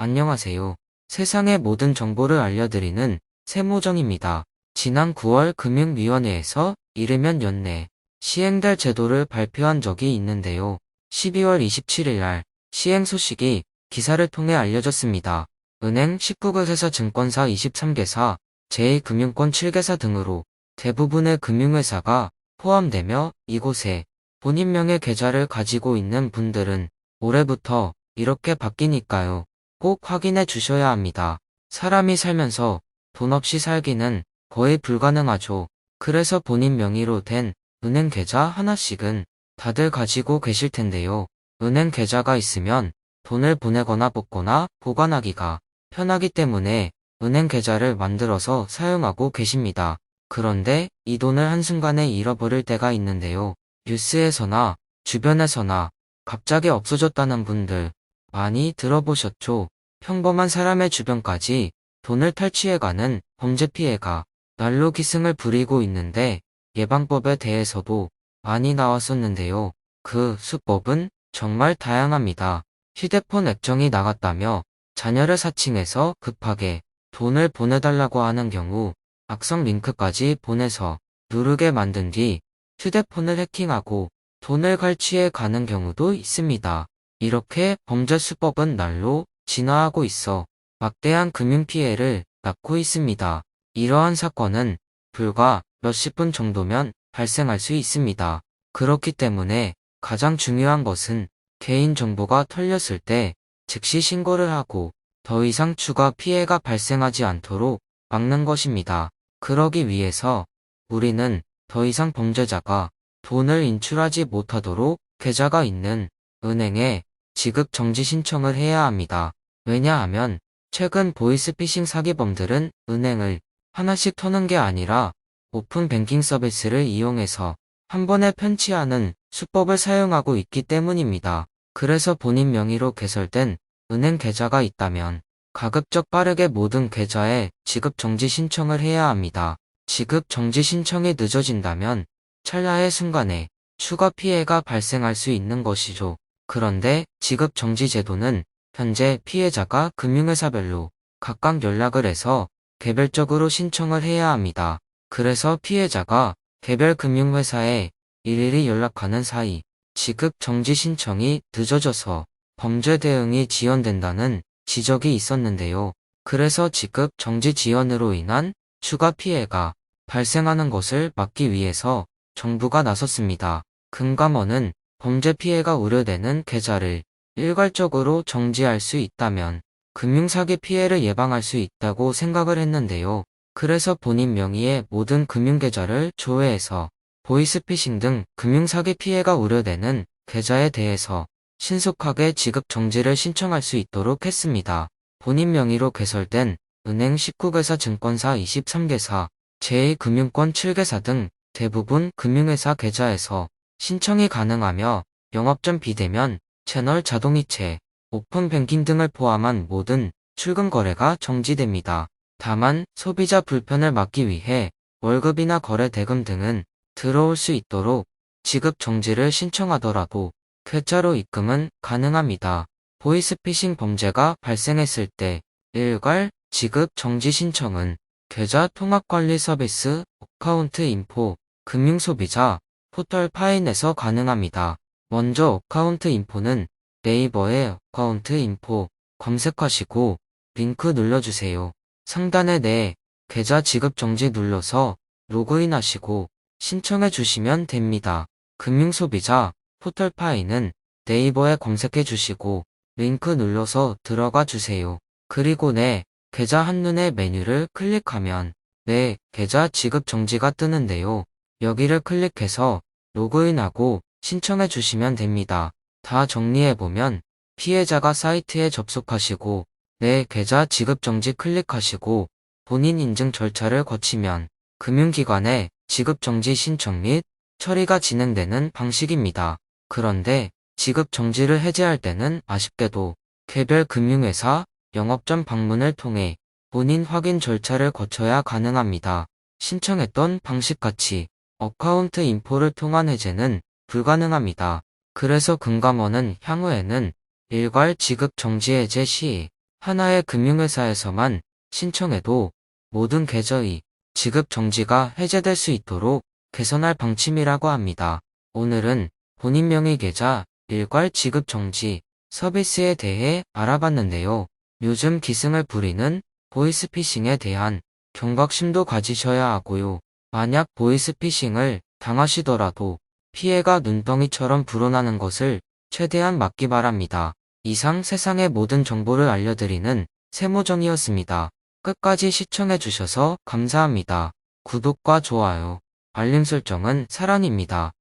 안녕하세요. 세상의 모든 정보를 알려드리는 세모정입니다. 지난 9월 금융위원회에서 이르면 연내 시행될 제도를 발표한 적이 있는데요. 12월 27일 날 시행 소식이 기사를 통해 알려졌습니다. 은행 19개 회사 증권사 23개사, 제2금융권 7개사 등으로 대부분의 금융회사가 포함되며 이곳에 본인 명의 계좌를 가지고 있는 분들은 올해부터 이렇게 바뀌니까요. 꼭 확인해 주셔야 합니다. 사람이 살면서 돈 없이 살기는 거의 불가능하죠. 그래서 본인 명의로 된 은행 계좌 하나씩은 다들 가지고 계실 텐데요. 은행 계좌가 있으면 돈을 보내거나 뽑거나 보관하기가 편하기 때문에 은행 계좌를 만들어서 사용하고 계십니다. 그런데 이 돈을 한순간에 잃어버릴 때가 있는데요. 뉴스에서나 주변에서나 갑자기 없어졌다는 분들 많이 들어보셨죠? 평범한 사람의 주변까지 돈을 탈취해가는 범죄 피해가 날로 기승을 부리고 있는데 예방법에 대해서도 많이 나왔었는데요. 그 수법은 정말 다양합니다. 휴대폰 액정이 나갔다며 자녀를 사칭해서 급하게 돈을 보내달라고 하는 경우 악성 링크까지 보내서 누르게 만든 뒤 휴대폰을 해킹하고 돈을 갈취해 가는 경우도 있습니다. 이렇게 범죄 수법은 날로 진화하고 있어 막대한 금융 피해를 낳고 있습니다. 이러한 사건은 불과 몇십 분 정도면 발생할 수 있습니다. 그렇기 때문에 가장 중요한 것은 개인 정보가 털렸을 때 즉시 신고를 하고 더 이상 추가 피해가 발생하지 않도록 막는 것입니다. 그러기 위해서 우리는 더 이상 범죄자가 돈을 인출하지 못하도록 계좌가 있는 은행에 지급 정지 신청을 해야 합니다. 왜냐하면 최근 보이스피싱 사기범들은 은행을 하나씩 터는 게 아니라 오픈 뱅킹 서비스를 이용해서 한 번에 편취하는 수법을 사용하고 있기 때문입니다. 그래서 본인 명의로 개설된 은행 계좌가 있다면 가급적 빠르게 모든 계좌에 지급 정지 신청을 해야 합니다. 지급 정지 신청이 늦어진다면 찰나의 순간에 추가 피해가 발생할 수 있는 것이죠. 그런데 지급 정지 제도는 현재 피해자가 금융회사별로 각각 연락을 해서 개별적으로 신청을 해야 합니다. 그래서 피해자가 개별 금융회사에 일일이 연락하는 사이 지급 정지 신청이 늦어져서 범죄 대응이 지연된다는 지적이 있었는데요. 그래서 지급 정지 지연으로 인한 추가 피해가 발생하는 것을 막기 위해서 정부가 나섰습니다. 금감원은 범죄 피해가 우려되는 계좌를 일괄적으로 정지할 수 있다면 금융사기 피해를 예방할 수 있다고 생각을 했는데요. 그래서 본인 명의의 모든 금융계좌를 조회해서 보이스피싱 등 금융사기 피해가 우려되는 계좌에 대해서 신속하게 지급 정지를 신청할 수 있도록 했습니다. 본인 명의로 개설된 은행 19개사 증권사 23개사, 제2금융권 7개사 등 대부분 금융회사 계좌에서 신청이 가능하며 영업 전 비대면, 채널 자동이체, 오픈 뱅킹 등을 포함한 모든 출금 거래가 정지됩니다. 다만 소비자 불편을 막기 위해 월급이나 거래 대금 등은 들어올 수 있도록 지급 정지를 신청하더라도 계좌로 입금은 가능합니다. 보이스피싱 범죄가 발생했을 때 일괄 지급 정지 신청은 계좌 통합 관리 서비스 어카운트 인포 금융소비자 포털 파인에서 가능합니다. 먼저 어카운트 인포는 네이버에 어카운트 인포 검색하시고 링크 눌러주세요. 상단에 내 계좌 지급 정지 눌러서 로그인 하시고 신청해 주시면 됩니다. 금융소비자 포털 파이는 네이버에 검색해 주시고 링크 눌러서 들어가 주세요. 그리고 내 계좌 한눈에 메뉴를 클릭하면 내 계좌 지급 정지가 뜨는데요. 여기를 클릭해서 로그인하고 신청해 주시면 됩니다. 다 정리해보면 피해자가 사이트에 접속하시고 내 계좌 지급 정지 클릭하시고 본인 인증 절차를 거치면 금융기관에 지급 정지 신청 및 처리가 진행되는 방식입니다. 그런데 지급 정지를 해제할 때는 아쉽게도 개별 금융회사 영업점 방문을 통해 본인 확인 절차를 거쳐야 가능합니다. 신청했던 방식같이 어카운트 인포를 통한 해제는 불가능합니다. 그래서 금감원은 향후에는 일괄 지급 정지 해제 시 하나의 금융회사에서만 신청해도 모든 계좌의 지급 정지가 해제될 수 있도록 개선할 방침이라고 합니다. 오늘은 본인 명의 계좌 일괄 지급 정지 서비스에 대해 알아봤는데요. 요즘 기승을 부리는 보이스피싱에 대한 경각심도 가지셔야 하고요. 만약 보이스피싱을 당하시더라도 피해가 눈덩이처럼 불어나는 것을 최대한 막기 바랍니다. 이상 세상의 모든 정보를 알려드리는 세모정이었습니다. 끝까지 시청해주셔서 감사합니다. 구독과 좋아요, 알림 설정은 사랑입니다.